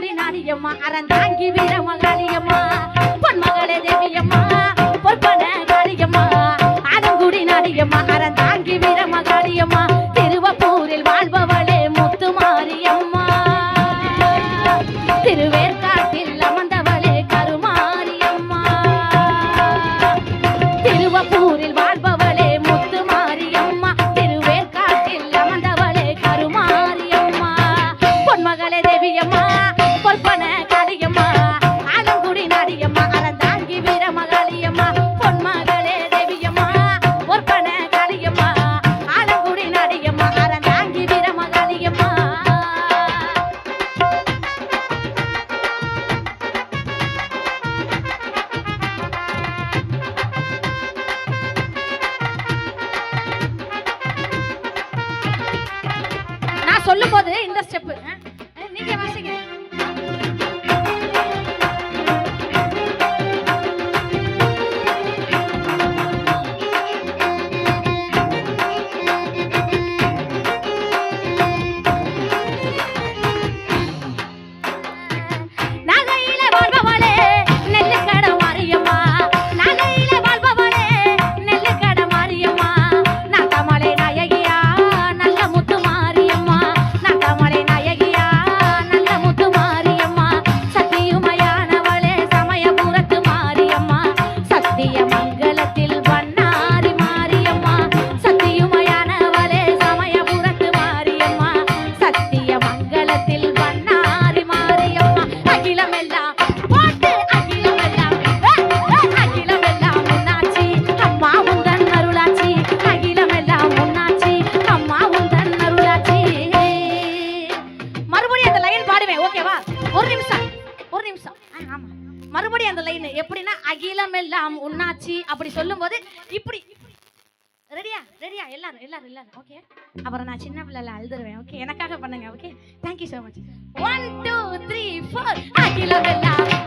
சூடி நாடியம்மா அறன் தாங்கி வீரமா காளியம்மா பொன் மகளே தேவியம்மா பொற்பன காளியம்மா அரங்குடி நாடியம்மா அறன் தாங்கி வீரமா காளியம்மா திருவப்பூரில் வாழ்பவளே முத்து மாரியம்மா திருவேற்காட்டில் அமர்ந்தவளே கருமாரியம்மா. திருவப்பூரில் வாழ்பவளே முத்து மாரியம்மா திருவேற்காட்டில் அமர்ந்தவளே கருமாரியம்மா பொன்மகளே தேவியம்மா சொல்லும் போது இந்த ஸ்டெப்பு மறுபடியும் அந்த லைன் எப்படின்னா அகிலம் எல்லாம் உண்ணாச்சி அப்படி சொல்லும்போது இப்படி ரெடியா ரெடியா எல்லாரும் எல்லாரும் எல்லாரும். ஓகே அப்புறம் நான் சின்ன பிள்ளைல அழுதுருவேன். ஓகே எனக்காக பண்ணுங்க. Okay thank you so much one two three four அகிலம் எல்லாம்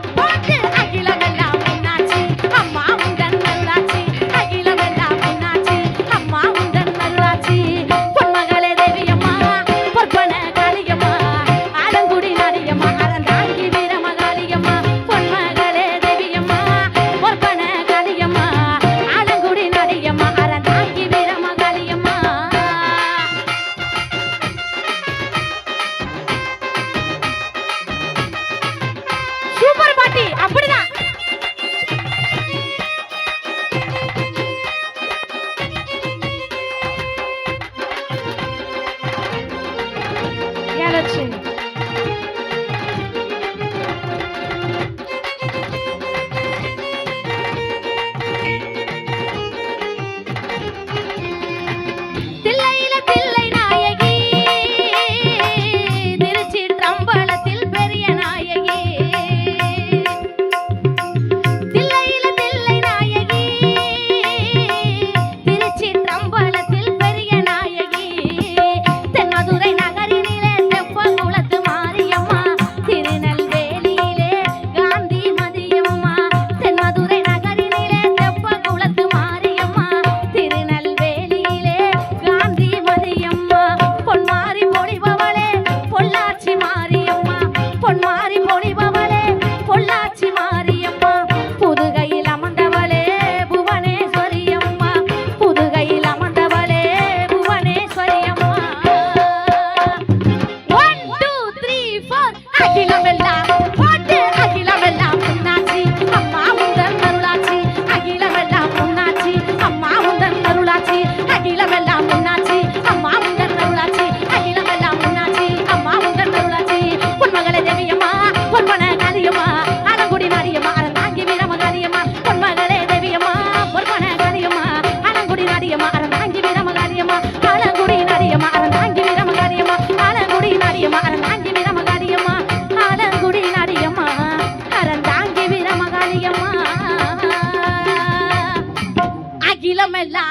అగిలమెల్లా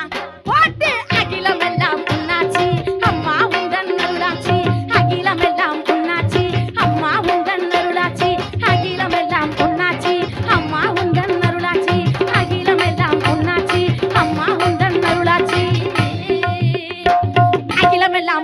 పోతే అగిలమెల్లా ఉన్నాచి అమ్మ ఉందన్నరుడాచి అగిలమెల్లా ఉన్నాచి అమ్మ ఉందన్నరుడాచి అగిలమెల్లా ఉన్నాచి అమ్మ ఉందన్నరుడాచి అగిలమెల్లా ఉన్నాచి అమ్మ ఉందన్నరుడాచి అగిలమెల్లా